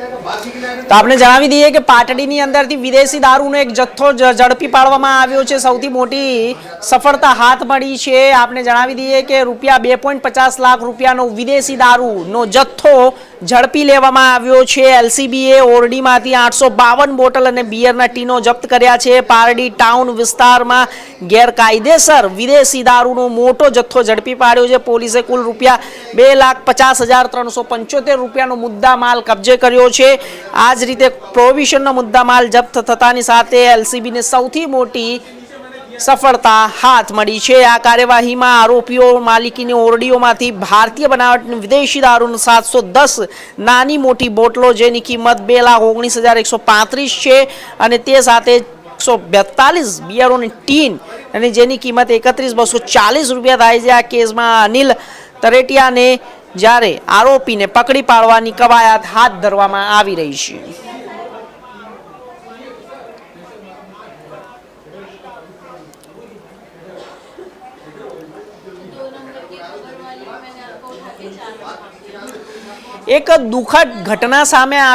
Thank you. તો આપણે જણાવી દઈએ કે પાટડીની અંદરથી વિદેશી દારૂનો એક જથ્થો ઝડપી પાડવામાં આવ્યો છે. સૌથી મોટી સફળતા હાથ મળી છે. આપણે જણાવી દઈએ કે રૂપિયા બે પોઈન્ટ પચાસ લાખ રૂપિયાનો વિદેશી દારૂનો જથ્થો ઝડપી લેવામાં આવ્યો છે. એલસીબીએ ઓરડીમાંથી આઠસો બાવન બોટલ અને બિયરના ટીનો જપ્ત કર્યા છે. પારડી ટાઉન વિસ્તારમાં ગેરકાયદેસર વિદેશી દારૂનો મોટો જથ્થો ઝડપી પાડ્યો છે. પોલીસે કુલ રૂપિયા બે લાખ પચાસ હજાર ત્રણસો પંચોતેર રૂપિયાનો મુદ્દા માલ કબજે કર્યો છે. આ જ રીતે પ્રોવિશનનો મુદ્દા માલ જપ્ત થતાની સાથે એલસીબીને સૌથી મોટી સફળતા હાથ મળી છે. આ કાર્યવાહીમાં આરોપીઓ માલિકીની ઓરડીઓમાંથી ભારતીય બનાવટની વિદેશી દારૂનું સાતસો દસ નાની મોટી બોટલો જેની કિંમત બે લાખ ઓગણીસ હજાર એકસો પાંત્રીસ છે અને તે સાથે એકસો બેતાલીસ બિયરોની ટીન અને જેની કિંમત એકત્રીસ બસો ચાલીસ રૂપિયા થાય છે. આ કેસમાં અનિલ તરેટિયાને જ્યારે આરોપીને પકડી પાડવાની કવાયત હાથ ધરવામાં આવી રહી છે. એક દુઃખદ ઘટના સામે આવી